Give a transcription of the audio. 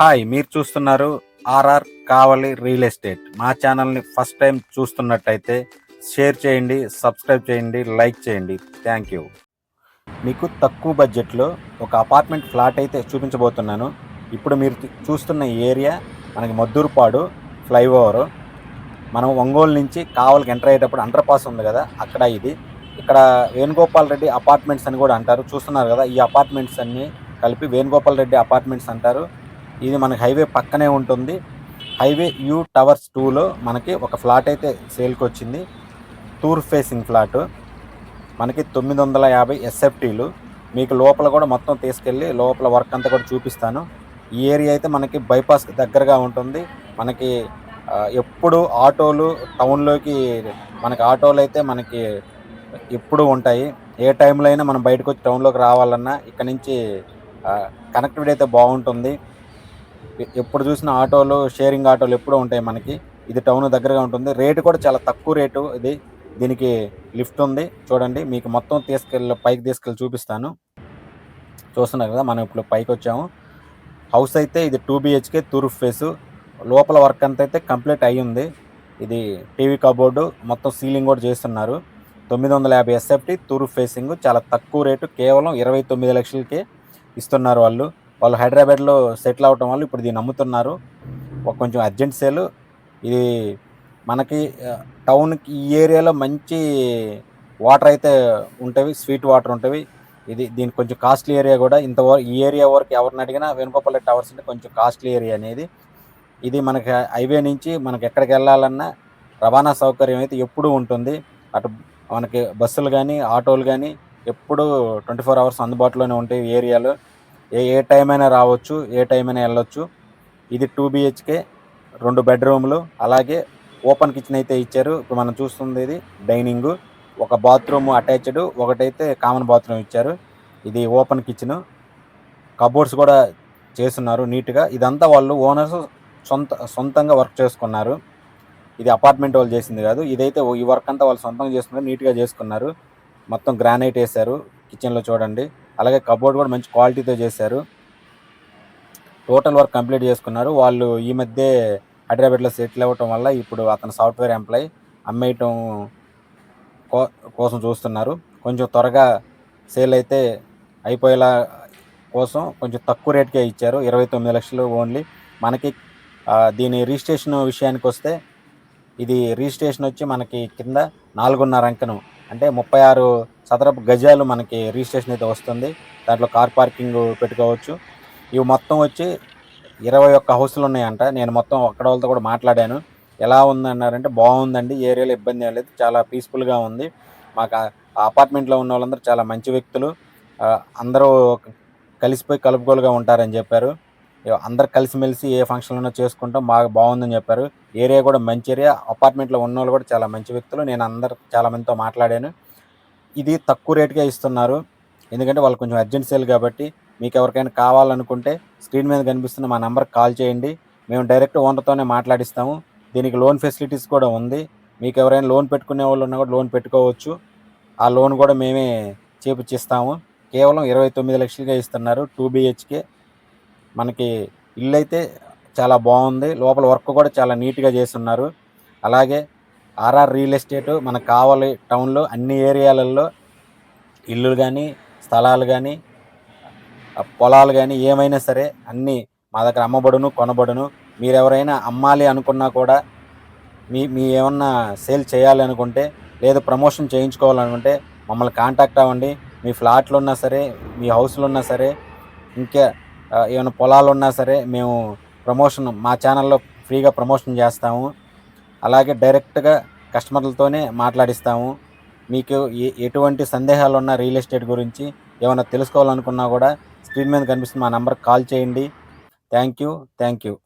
Hi మీరు చూస్తున్నారు RR కావలి real estate. మా ఛానల్ని ఫస్ట్ టైం చూస్తున్నట్టయితే షేర్ చేయండి సబ్స్క్రైబ్ చేయండి లైక్ చేయండి. Thank you. మీకు తక్కువ బడ్జెట్లో ఒక అపార్ట్మెంట్ ఫ్లాట్ అయితే చూపించబోతున్నాను. ఇప్పుడు మీరు చూస్తున్న ఏరియా మనకి మద్దూరుపాడు ఫ్లైఓవర్. మనం ఒంగోలు నుంచి కావలికి ఎంటర్ అయ్యేటప్పుడు అండర్ పాస్ ఉంది కదా అక్కడ ఇది. ఇక్కడ వేణుగోపాల్ రెడ్డి అపార్ట్మెంట్స్ అని కూడా అంటారు. చూస్తున్నారు కదా ఈ అపార్ట్మెంట్స్ అన్నీ కలిపి వేణుగోపాల్ రెడ్డి అపార్ట్మెంట్స్ అంటారు. ఇది మనకి హైవే పక్కనే ఉంటుంది. హైవే యూ టవర్స్ టూలో మనకి ఒక ఫ్లాట్ అయితే సేల్కి వచ్చింది టూర్ ఫేసింగ్ ఫ్లాట్. మనకి తొమ్మిది వందల యాభై ఎస్ఎఫ్టీలు. మీకు లోపల కూడా మొత్తం తీసుకెళ్ళి లోపల వర్క్ అంతా కూడా చూపిస్తాను. ఈ ఏరియా అయితే మనకి బైపాస్ దగ్గరగా ఉంటుంది. మనకి ఎప్పుడు ఆటోలు టౌన్లోకి మనకి ఆటోలు అయితే మనకి ఎప్పుడు ఉంటాయి. ఏ టైంలో అయినా మనం బయటకు వచ్చి టౌన్లోకి రావాలన్నా ఇక్కడ నుంచి కనెక్టివిటీ అయితే బాగుంటుంది. ఎప్పుడు చూసిన ఆటోలు షేరింగ్ ఆటోలు ఎప్పుడూ ఉంటాయి మనకి. ఇది టౌన్ దగ్గరగా ఉంటుంది. రేటు కూడా చాలా తక్కువ రేటు ఇది. దీనికి లిఫ్ట్ ఉంది. చూడండి మీకు మొత్తం తీసుకెళ్ళి పైకి తీసుకెళ్ళి చూపిస్తాను. చూస్తున్నారు కదా మనం ఇప్పుడు పైకి వచ్చాము. హౌస్ అయితే ఇది టూ బిహెచ్కే తూర్పు ఫేసు. లోపల వర్క్ అంతా అయితే కంప్లీట్ అయ్యింది ఇది టీవీ కబోర్డు మొత్తం సీలింగ్ కూడా చేస్తున్నారు. తొమ్మిది వందల యాభై ఎస్ఎఫ్టీ తూర్పు ఫేసింగ్ చాలా తక్కువ రేటు. కేవలం ఇరవై తొమ్మిది లక్షలకే ఇస్తున్నారు వాళ్ళు. వాళ్ళు హైదరాబాద్లో సెటిల్ అవటం వల్ల ఇప్పుడు దీన్ని నమ్ముతున్నారు. ఒక కొంచెం అర్జెంట్ సేల్. ఇది మనకి టౌన్కి ఈ ఏరియాలో మంచి వాటర్ అయితే ఉంటవి స్వీట్ వాటర్ ఉంటవి. ఇది దీనికి కొంచెం కాస్ట్లీ ఏరియా కూడా. ఇంత ఈ ఏరియా వరకు ఎవరిని అడిగినా వేణుగోపాల టవర్స్ అంటే కొంచెం కాస్ట్లీ ఏరియా అనేది. ఇది మనకి హైవే నుంచి మనకి ఎక్కడికి వెళ్ళాలన్నా రవాణా సౌకర్యం అయితే ఎప్పుడూ ఉంటుంది. అటు మనకి బస్సులు కానీ ఆటోలు కానీ ఎప్పుడు ట్వంటీ ఫోర్ అవర్స్ అందుబాటులోనే ఉంటాయి ఈ ఏరియాలో. ఏ ఏ టైం అయినా రావచ్చు ఏ టైం అయినా వెళ్ళొచ్చు. ఇది టూ బిహెచ్కే రెండు బెడ్రూమ్లు అలాగే ఓపెన్ కిచెన్ అయితే ఇచ్చారు. ఇప్పుడు మనం చూస్తుంది ఇది డైనింగ్ ఒక బాత్రూమ్ అటాచ్డ్ ఒకటైతే కామన్ బాత్రూమ్ ఇచ్చారు. ఇది ఓపెన్ కిచెన్ కబోర్డ్స్ కూడా చేస్తున్నారు నీట్గా ఇదంతా వాళ్ళు ఓనర్స్ సొంత సొంతంగా వర్క్ చేసుకున్నారు. ఇది అపార్ట్మెంట్ వాళ్ళు చేసింది కాదు. ఇదైతే ఈ వర్క్ అంతా వాళ్ళు సొంతంగా చేసుకున్నారు నీట్గా చేసుకున్నారు. మొత్తం గ్రానైట్ వేశారు కిచెన్లో చూడండి. అలాగే కబోర్డ్ కూడా మంచి క్వాలిటీతో చేశారు. టోటల్ వర్క్ కంప్లీట్ చేసుకున్నారు. వాళ్ళు ఈ మధ్య హైదరాబాద్లో సెటిల్ అవ్వటం వల్ల ఇప్పుడు అతను సాఫ్ట్వేర్ ఎంప్లాయ్ అమ్మేయటం కో కోసం చూస్తున్నారు. కొంచెం త్వరగా సేల్ అయితే అయిపోయేలా కోసం కొంచెం తక్కువ రేట్కే ఇచ్చారు. ఇరవై తొమ్మిది లక్షలు ఓన్లీ. మనకి దీని రిజిస్ట్రేషన్ విషయానికి వస్తే ఇది రిజిస్ట్రేషన్ వచ్చి మనకి కింద నాలుగున్నర అంకనం అంటే ముప్పై ఆరు చదరపు గజాలు మనకి రిజిస్ట్రేషన్ అయితే వస్తుంది. దాంట్లో కార్ పార్కింగ్ పెట్టుకోవచ్చు. ఇవి మొత్తం వచ్చి ఇరవై ఒక్క హౌస్లు ఉన్నాయంట. నేను మొత్తం అక్కడ వాళ్ళతో కూడా మాట్లాడాను. ఎలా ఉందన్నారంటే బాగుందండి. ఏరియాలో ఇబ్బంది లేదు. చాలా పీస్ఫుల్గా ఉంది. మాకు అపార్ట్మెంట్లో ఉన్న వాళ్ళందరూ చాలా మంచి వ్యక్తులు. అందరూ కలిసిపోయి కలుపుకోలుగా ఉంటారని చెప్పారు. అందరు కలిసిమెలిసి ఏ ఫంక్షన్ ఉన్నా చేసుకుంటాం. బాగా బాగుందని చెప్పారు. ఏరియా కూడా మంచి ఏరియా. అపార్ట్మెంట్లో ఉన్న వాళ్ళు కూడా చాలా మంచి వ్యక్తులు. నేను అందరు చాలా మందితో మాట్లాడాను. ఇది తక్కువ రేటుకే ఇస్తున్నారు. ఎందుకంటే వాళ్ళు కొంచెం అర్జెంట్ సేల్ కాబట్టి మీకు ఎవరికైనా కావాలనుకుంటే స్క్రీన్ మీద కనిపిస్తున్న మా నెంబర్కి కాల్ చేయండి. మేము డైరెక్ట్ ఓనర్తోనే మాట్లాడిస్తాము. దీనికి లోన్ ఫెసిలిటీస్ కూడా ఉంది. మీకు ఎవరైనా లోన్ పెట్టుకునే వాళ్ళు ఉన్నా కూడా లోన్ పెట్టుకోవచ్చు. ఆ లోన్ కూడా మేమే చేపిచ్చిస్తాము. కేవలం ఇరవై తొమ్మిది లక్షలుగా ఇస్తున్నారు టూ బిహెచ్కే. మనకి ఇల్లు అయితే చాలా బాగుంది. లోపల వర్క్ కూడా చాలా నీట్గా చేస్తున్నారు. అలాగే ఆర్ఆర్ రియల్ ఎస్టేట్ మనకు కావాలి టౌన్లో అన్ని ఏరియాలలో ఇల్లులు కానీ స్థలాలు కానీ పొలాలు కానీ ఏమైనా సరే అన్నీ మా దగ్గర అమ్మబడును కొనబడును. మీరు ఎవరైనా అమ్మాలి అనుకున్నా కూడా మీ మీ ఏమన్నా సేల్ చేయాలి అనుకుంటే లేదు ప్రమోషన్ చేయించుకోవాలనుకుంటే మమ్మల్ని కాంటాక్ట్ అవ్వండి. మీ ఫ్లాట్లు ఉన్నా సరే మీ హౌస్లు ఉన్నా సరే ఇంకా ఏమైనా పొలాలు ఉన్నా సరే మేము ప్రమోషన్ మా ఛానల్లో ఫ్రీగా ప్రమోషన్ చేస్తాము. అలాగే డైరెక్ట్గా కస్టమర్లతోనే మాట్లాడిస్తాము. మీకు ఏ- ఎటువంటి సందేహాలు ఉన్న రియల్ ఎస్టేట్ గురించి ఏమైనా తెలుసుకోవాలనుకున్నా కూడా స్క్రీన్ మీద కనిపిస్తున్న మా నంబర్కి కాల్ చేయండి. Thank you thank you.